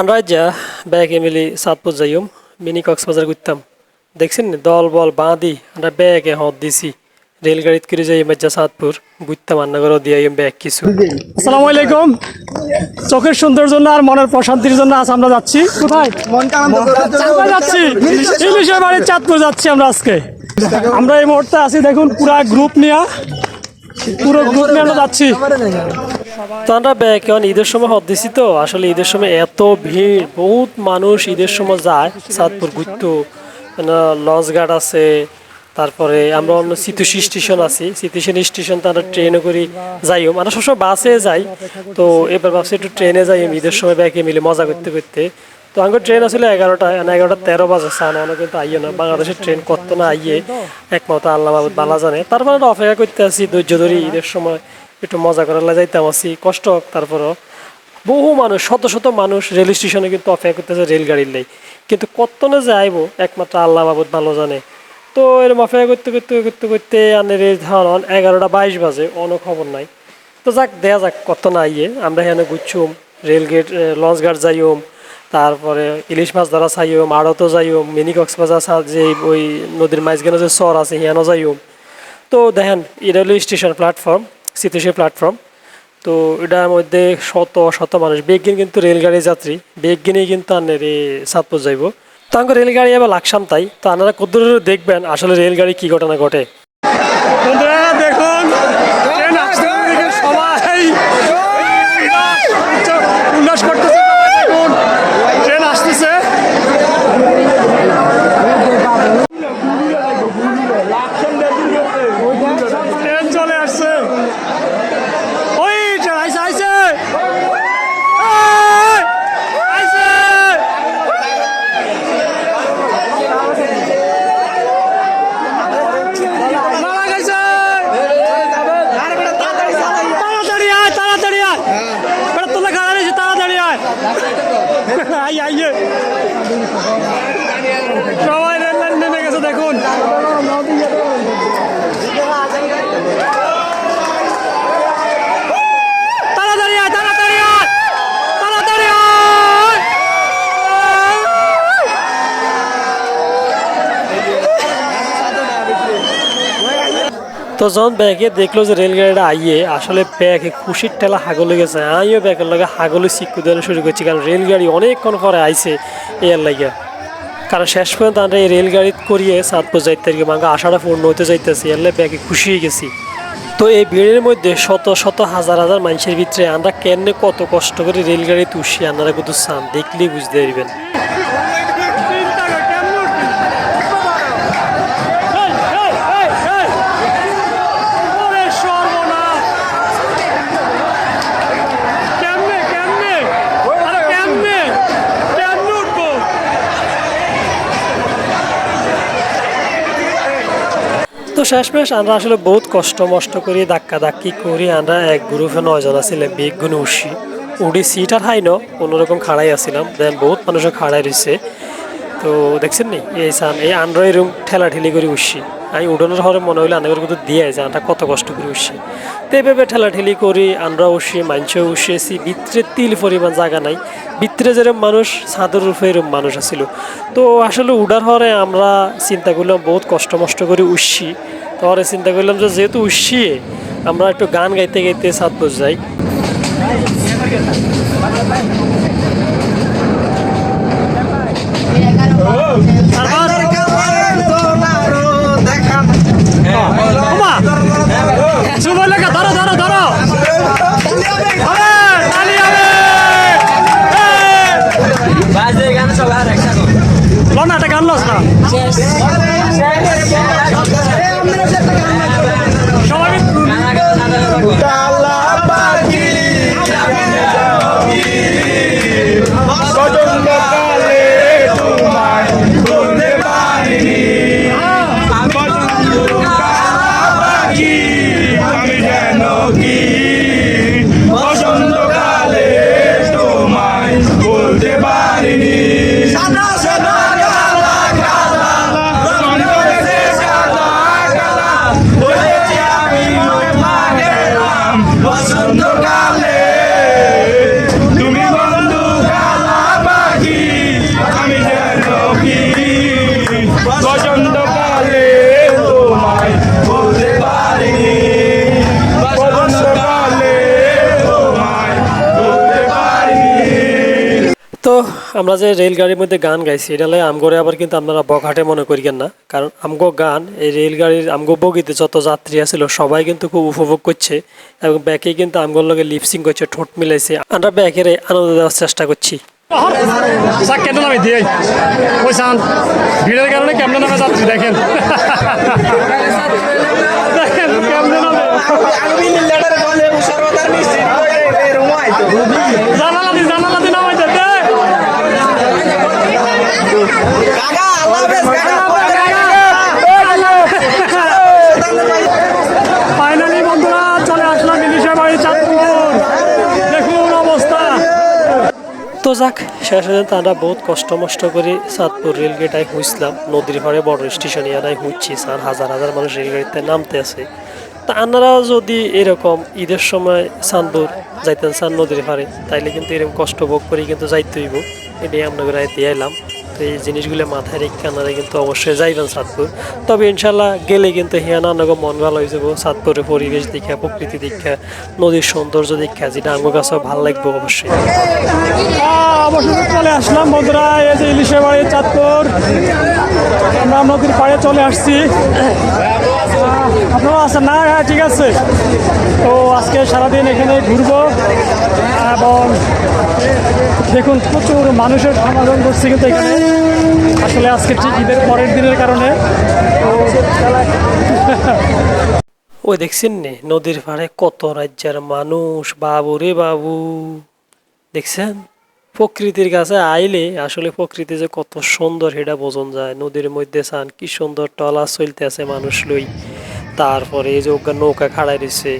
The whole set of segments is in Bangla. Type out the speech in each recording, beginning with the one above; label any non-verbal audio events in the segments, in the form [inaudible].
আমরা যা ব্যাগে মিলি সাতপুর যাইম মিনি কক্সবাজার ঘুরতাম দেখছেন দল বল বাঁধি আমরা ব্যাগে হদ দিছি। রেলগাড়িত করে যাই মজ্জা সাতপুর ঘুরতাম রান্না করে দিয়ে ব্যাগ কিছু। আসসালামু আলাইকুম। চোখের সৌন্দর্যের জন্য আর মনের প্রশান্তির জন্য আজ আমরা যাচ্ছি। কোথায়? যাচ্ছি। ইলিশের বাড়ির চাঁদপুর যাচ্ছি আমরা আজকে। আমরা এই মুহূর্তে আছি দেখুন পুরা গ্রুপ নিয়ে। পুরো গ্রুপ নিয়ে আমরা যাচ্ছি। তো আমরা ব্যাগ কেমন ঈদের সময় হদ দিছি তো। আসলে ঈদের সময় এত ভিড়, বহুত মানুষ ঈদের সময় যায়, সাতপুর ঘুরতো। লঞ্চ গার্ড আছে, তারপরে আমরা অন্য সিতুশি স্টেশন আছি। সিতুশি স্টেশন তো আমরা ট্রেনে করি যাইও। আমরা সবসময় বাসে যাই। তো এবার ভাবছি একটু ট্রেনে যাই ঈদের সময় ব্যাগে মিলে মজা করতে করতে। তো আমার ট্রেন আসলে এগারোটা এগারোটা তেরো বাজে সান অনেক কিন্তু আইয়ে না। বাংলাদেশের ট্রেন কত না আইয়ে একমতো আল্লাহ বালা জানে। তারপরে আমরা অপেক্ষা করতে আছি ধৈর্য ধরি ঈদের সময়। একটু মজা করার যাইতাম আছি কষ্ট তারপরও। বহু মানুষ, শত শত মানুষ রেল স্টেশনে কিন্তু অপেক্ষা করতেছে রেলগাড়ির লাই। কিন্তু কতনে যে আইব, একমাত্র আল্লাহ বাবুদ ভালো জানে। তো এরকম অপেক্ষা করতে করতে করতে করতে আনে এই ধরন এগারোটা বাইশ বাজে অন্য খবর নাই। তো যাক, দেয়া যাক, কত না আইয়ে আমরা এখানে গুচ্ছুম রেলগেট লঞ্চ ঘাট যাইম তারপরে ইলিশ মাছ ধরা চাইম আড়তো যাইম মিনি কক্সবাজার যে ওই নদীর মাঝখানে যে চর আছে হিয়ানো যাইম তো দেখেন, এটা স্টেশন প্ল্যাটফর্ম। সিতেশি প্ল্যাটফর্ম তো এটার মধ্যে শত শত মানুষ। বেগিন কিন্তু রেলগাড়ি যাত্রী। বেগিনেই কিন্তু আনের সাতপুর যাইব। তো আমাকে রেলগাড়ি আবার লাগসাম তাই। তো আপনারা কদ্দূর দেখবেন আসলে রেলগাড়ি কি ঘটনা ঘটে। বন্ধুরা দেখুন ট্রেন আসতে দেখে সবাই উল্লাস করতেছে সবাই দেখুন ট্রেন আসতেছে ট্রেন চলে আসছে ওই ট্রেন আইসে আইসে এই! আইসে! মারা গেছে তাড়াতাড়ি আয় তাড়াতাড়ি আয় বেটা তোলা খাড়া রয়েছে তাড়াতাড়ি আয় আই আইয়ে সবাই রেল লাইন নেমে গেছে দেখুন তাড়াতাড়ি আয় তাড়াতাড়ি আয় তাড়াতাড়ি আয় তো যখন ব্যাগে দেখল যে রেলগাড়িটা আইয়ে? আসলে ব্যাগে খুশির ঠেলা হাগলে গেছে আমিও ব্যাগের লগে হাগলে শিক্ষু দেওয়া শুরু করছি, কারণ রেলগাড়ি অনেকক্ষণ পরে আইছে এর লাগে। কারণ শেষ পর্যন্ত আমরা এই রেলগাড়ি করিয়ে সাতপুর যাইতে আর কি মাঙ্গা আশাটা পূর্ণ হতে যাইতেছি, এর ব্যাগে খুশি হয়ে গেছি। তো এই ভিড়ের মধ্যে শত শত হাজার হাজার মানুষের ভিতরে আমরা কেন কত কষ্ট করে রেলগাড়ি উঠছি, আপনারা কিন্তু চান, দেখলেই বুঝতে পারবেন চিন্তা কর, কেমন উঠবি? এই, এই, এই, এই! ওরে সর্বনাশ! কেমনে, কেমনে? আরে কেমনে? কেমনে উঠবো? তো শেষমেশ আমরা আসলে বহুত কষ্ট মষ্ট করি ধাক্কা ধাক্কি করি আমরা এক গ্রুপে নয়জন আসলে বিগ গুণ উড়ি, সিট আর হাই ন কোনোরকম খাড়াই আসছিলাম দেন বহুত মানুষও খাড়াই রয়েছে। তো দেখছেন নি? এই সান এই আন্ড্রয় রুম ঠেলা ঠেলি করে উঠছি। আমি উঠোনের হরে মনে হইলে আনাগর কিন্তু দিয়ে যে আমরা কত কষ্ট করে উঠছি। তো এইভাবে ঠেলা ঠেলি করি আমরা উঠছি মানুষও উঠেছি ভিতরে তিল পরিমাণ জায়গা নাই। ভিতরে যেরকম মানুষ, ছাদের রূপে এরকম মানুষ আছিল। তো আসলে উডার হরে আমরা চিন্তা করলাম, বহুত কষ্ট মষ্ট করে উঠছি। তো হরে চিন্তা করলাম যে যেহেতু উঠছি, আমরা একটু গান গাইতে গাইতে বসে যাই আমরা যে রেলগাড়ির মধ্যে গান গাইছি এটা লাগে আমগরে আবার কিন্তু আপনারা বঘাটে মনে করিয়েন না। কারণ আমগো গান এই রেলগাড়ির আমগো বগিতে যত যাত্রী আছিল সবাই কিন্তু খুব উপভোগ করছে এবং ব্যাকে কিন্তু আমগোর লগে লিপসিং করছে ঠোঁট মিলাইছে। আমরা ব্যাকের আনন্দ দেওয়ার চেষ্টা করছি। স্যার কেন নামে দিয়ে ওই সান ভিড়ের কারণে কেমন নামে যাচ্ছি দেখেন। তো যাক আমরা বহুত কষ্ট মষ্ট করে চাঁদপুর রেলগেটায় হুঁচলাম নদীর পাড়ে বড় স্টেশন ইয়ানায় হুঁচছি স্যার। হাজার হাজার মানুষ রেলগাড়িতে নামতে আছে। তা আপনারা যদি এরকম ঈদের সময় চাঁদপুর যাইতেন চান নদীর পাড়ে, তাইলে কিন্তু এরকম কষ্ট ভোগ করে কিন্তু যাইতে হইব। এটাই দিয়ে এলাম তো এই জিনিসগুলো মাথায় রেখে আপনারা কিন্তু অবশ্যই যাইবেন চাঁদপুর তবে ইনশাল্লাহ গেলে কিন্তু হিয়ানা নগর মন ভালো হয়ে যাব। চাঁদপুরের পরিবেশ দেখা, প্রকৃতি দেখা, নদীর সৌন্দর্য দেখা, যেটা আমার কাছেও ভালো লাগবে অবশ্যই। চলে আসলাম বন্ধুরা, এই যে ইলিশের বাড়ি চাঁদপুর। আমরা নদীর পাড়ে চলে আসছি। আপনারা আছেন না? হ্যাঁ ঠিক আছে। তো আজকে সারাদিন এখানে ঘুরবো। এবং দেখুন, প্রচুর মানুষের সমাগম করছে কিন্তু এখানে। আসলে আজকে ঠিক ঈদের পরের দিনের কারণে [laughs] ওই দেখছেন নে, নদীর পাড়ে কত রাজ্যের মানুষ, বাবু রে বাবু। দেখছেন? প্রকৃতির কাছে আইলে আসলে প্রকৃতি যে কত সুন্দর সেটা বোঝন যায়। নদীর মধ্যে চান, কি সুন্দর টলা চলতে আছে মানুষ লই। তারপরে এই যে নৌকা খাড়াই রয়েছে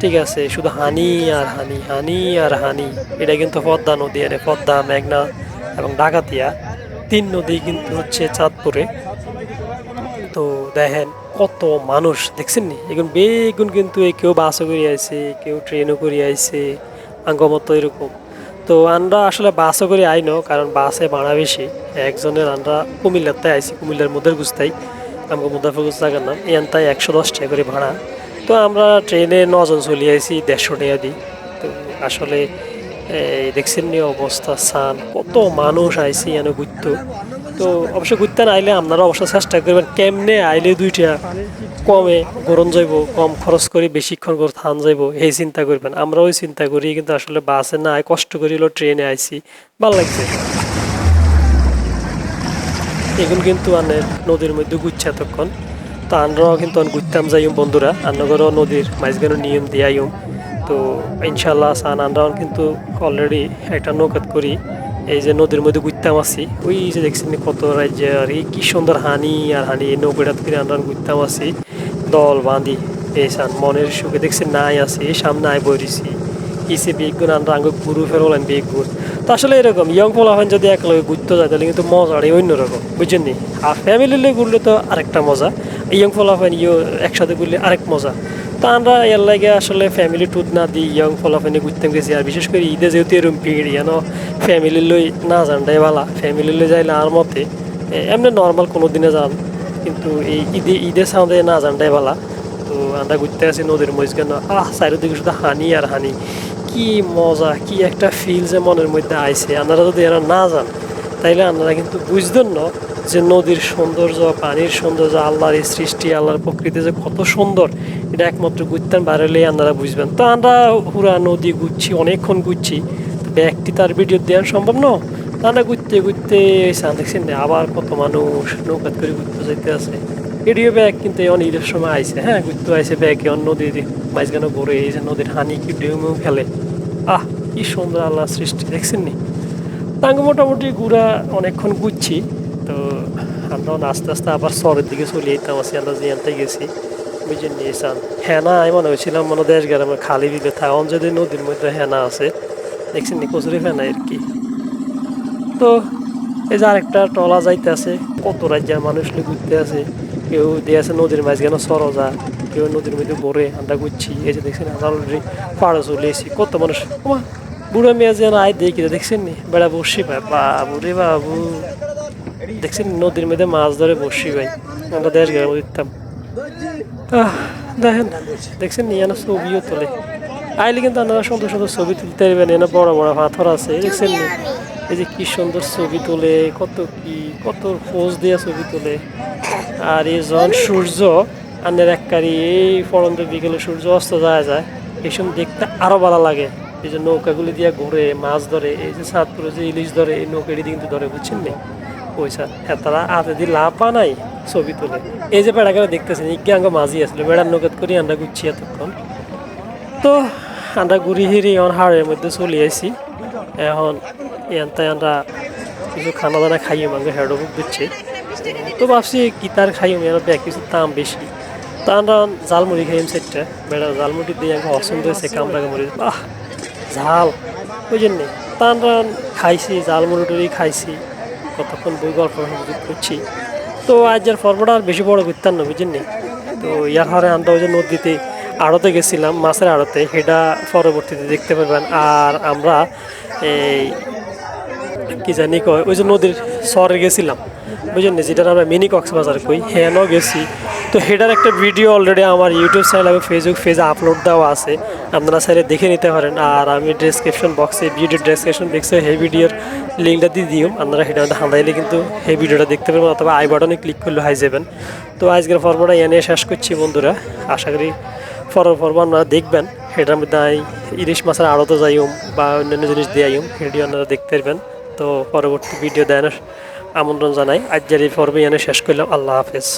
ঠিক আছে, শুধু হানি আর হানি হানি আর হানি। এটা কিন্তু পদ্মা নদী, আরে পদ্মা, মেঘনা এবং ডাকাতিয়া। তিন নদী কিন্তু হচ্ছে চাঁদপুরে। তো দেখেন কত মানুষ, দেখছেন নি? এখন বেগুন কিন্তু কেউ বাসও করে আইছে, কেউ ট্রেনও করে আইছে, আঙ্গমতো এরকম। তো আমরা আসলে বাসও করে আইনো কারণ বাসে ভাড়া বেশি। একজনের আমরা কুমিল্লাতে আইছি, কুমিল্লার মুদের গুস্তাই আমাকে মুদাফাগুজ জায়গার নাম এন তাই একশো দশ টাকা করে ভাড়া। তো আমরা ট্রেনে নজন চলে আইছি, দেড়শো টাকা দিই তো আসলে দেখছেন নি অবস্থা সান কত মানুষ আইসি এনে ঘুরতো। তো অবশ্য ঘুরতে না আইলে আপনারা অবশ্য চেষ্টা করবেন, কেমনে আইলে দুইটা কমে গরম যাইব, কম খরচ করে বেশিক্ষণ করে থান যাইব, এই চিন্তা করবেন। আমরা ওই চিন্তা করি, কিন্তু আসলে বাসে না কষ্ট করিল ট্রেনে আইছি। ভালো লাগছে। এখন কিন্তু আনে নদীর মধ্যে ঘুরছে এতক্ষণ। তো আমরাও কিন্তু ঘুরতাম যাইম বন্ধুরা আন্নগরও নদীর মাঝখানে নিয়ম দিয়াইম। তো ইনশাল্লাহ সান আন্ডাউন কিন্তু অলরেডি একটা নৌকাত করি। এই যে নদীর মধ্যে ঘুরতাম আছি। ওই যে দেখছেন কত রাজ্যে আর কি সুন্দর হানি আর হানি এই করে আমরা ঘুরতাম আছি। দল বাঁধি। এই সান, মনের সুখে দেখছি নাই আসি সামনে আয় বইছি ইসে বেগুন আমরা আঙ্গ গুরু ফেরোলেন বেগুন। তো আসলে এরকম ইয়ং পোলাফেন যদি একলগে ঘুরতে যায়, তাহলে কিন্তু মজাটাই অন্যরকম, বুঝছেন নি? আর ফ্যামিলি লিয়ে ঘুরলে তো আরেকটা মজা ইয়ং পোলাফেন ইয়ে একসাথে ঘুরলে আরেক মজা। তো আমরা এর লাগে আসলে ফ্যামিলি টুর না দিই ইয়ং পোলাফেনে ঘুরতে গেছি, আর বিশেষ করে ঈদে যেহেতু এরকম ভিড় যেন ফ্যামিলি লই না জানটাই বালা ফ্যামিলি লই যাইলে আর মতে এমনি নর্মাল কোনো দিনে যান, কিন্তু এই ঈদে ঈদের সামনে না জানটাই বালা তো আমরা ঘুরতে আছি নদীর মধ্যখানে আহ, চারিদিকে শুধু হানি আর হানি। কি মজা, কি একটা ফিল যে মনের মধ্যে আইছে। আপনারা যদি এরা না যান তাইলে আপনারা কিন্তু বুঝতেন না যে নদীর সৌন্দর্য, পানির সৌন্দর্য, আল্লাহর এই সৃষ্টি, আল্লাহর প্রকৃতি যে কত সুন্দর, এটা একমাত্র ঘুরতেন বাড়ালেই আপনারা বুঝবেন। তো আমরা পুরা নদী ঘুরছি অনেকক্ষণ ঘুরছি তো একটি তার ভিডিও দেওয়া সম্ভব না? তা আমরা ঘুরতে ঘুরতে আবার কত মানুষ নৌকাত করে ঘুরতে যেতে আছে। এডিও ব্যাগ কিন্তু এখন ঈদের সময় আইসে হ্যাঁ ঘুরতে আইসে ব্যাগ এখন নদীর মাঝখানে ঘুরে যে নদীর হানি কি ঢেউ মেউ খেলে। আহ, কি সুন্দর আল্লাহ সৃষ্টি, দেখছেন নি? তাঙ্গ মোটামুটি ঘুরা অনেকক্ষণ ঘুরছি, তো আমরা আস্তে আস্তে আবার শহরের দিকে চলে যেতাম, আছি আমরা জিয়ানতে গেছি। বুঝে নিয়েছিলাম হেনা, আমি মনে হয়েছিলাম মনে দেশ গ্রামে খালি বিলে থাকুন যদি নদীর মধ্যে হেনা আছে, দেখছেন নি কচুরি ফেনা আর কি? তো এই যে আরেকটা টলা যাইতে আছে কত রাজ্যের মানুষ ঘুরতে আছে। কেউ দিয়ে আছে নদীর মাঝখানে সরজা কেউ নদীর মধ্যে ভরে আমরা গুচ্ছি এই যে দেখছেন আমরা অলরেডি পাড়ে চলে এসেছি কত মানুষ। ওমা, বুড়ো মেয়ে যেন আয় দেখি দেখছেন নি? বেড়া বসি ভাই বাবু রে বাবু। দেখছেন নদীর মধ্যে মাছ ধরে বসি ভাই আমরা দেশ গেলে দিতাম দেখেন দেখছেন নিয়ে না ছবিও তোলে। আইলে কিন্তু আপনারা সুন্দর সুন্দর ছবি তুলতে পারবেন এনে বড় বড় পাথর আছে দেখছেন নি? এই যে কি সুন্দর ছবি তোলে কত কি কত পোজ দিয়ে ছবি তোলে। আর এই জন সূর্য আনের এককারি এই পরন্ত বিকেলে সূর্য অস্ত যায় যায়, এই সময় দেখতে আরও ভালো লাগে। এই যে নৌকাগুলি দিয়ে ঘুরে, মাছ ধরে, এই যে সাতপুরে যে ইলিশ ধরে, এই নৌকাটি কিন্তু ধরে, বুঝছেন নি? পয়সা হ্যাঁ তারা হাতে দিয়ে লাভ বানাই ছবি তুলে। এই যে বেড়াকে দেখতেছেন ইজ্ঞে আঙ্গ মাঝি আসলে? বেড়ার নৌকাত করি আমরা গুচ্ছি এতক্ষণ। তো আমরা ঘুরি হিরি এখন হাড়ের মধ্যে চলে আসি এখন এনতে আমরা কিছু খানা দানা খাইয়ে মাঙ্গে হেডো বুক তো ভাবছি গিটার এর ব্যাগ কিছু দাম বেশি। তো আমরা জালমুড়ি খাইম সেটটা বেড়া জালমুড়ি দিয়ে আমাকে পছন্দ হয়েছে কামড়া কামড়ি বাহ ঝাল বুঝেন নি তা আমরা খাইছি, জালমুড়ি খাইছি। কতক্ষণ বই গল্প করছি তো আজ যার পর্বটা আর বেশি বড় করতাম না বুঝেন তো ইয়ার হরে আমরা ওই যে নদীতে আড়তে গেছিলাম, মাছের আড়তে। সেটা পরবর্তীতে দেখতে পারবেন আর আমরা এই কি জানি কয়, ওই যে নদীর সরে গেছিলাম। বুঝলেন না যেটা আমরা মিনি কক্সবাজার কই, হ্যানও গেছি। তো সেটার একটা ভিডিও অলরেডি আমার ইউটিউব চ্যানেল এবং ফেসবুক পেজে আপলোড দেওয়া আছে। আপনারা চাইলে দেখে নিতে পারেন। আর আমি ডেসক্রিপশন বক্সে ভিডিও ডেসক্রিপশন বক্সে সেই ভিডিওর লিঙ্কটা দিয়ে দিও। আপনারা সেটা হাঁদাইলে কিন্তু সেই ভিডিওটা দেখতে পারবেন অথবা আই বাটনে ক্লিক করলে হয়ে যাবেন। তো আজকের পর্বটা এনে শেষ করছি বন্ধুরা। আশা করি পরের পর্ব আপনারা দেখবেন। সেটার মধ্যে ইলিশ মাছের আড়তো যাইম বা অন্যান্য জিনিস দিয়াইম ভিডিও আপনারা দেখতে পারবেন। তো পরবর্তী ভিডিও দেন আমন্ত্রণ জানাই। আজ এই পর্বে এনে শেষ করলাম। আল্লাহ হাফেজ।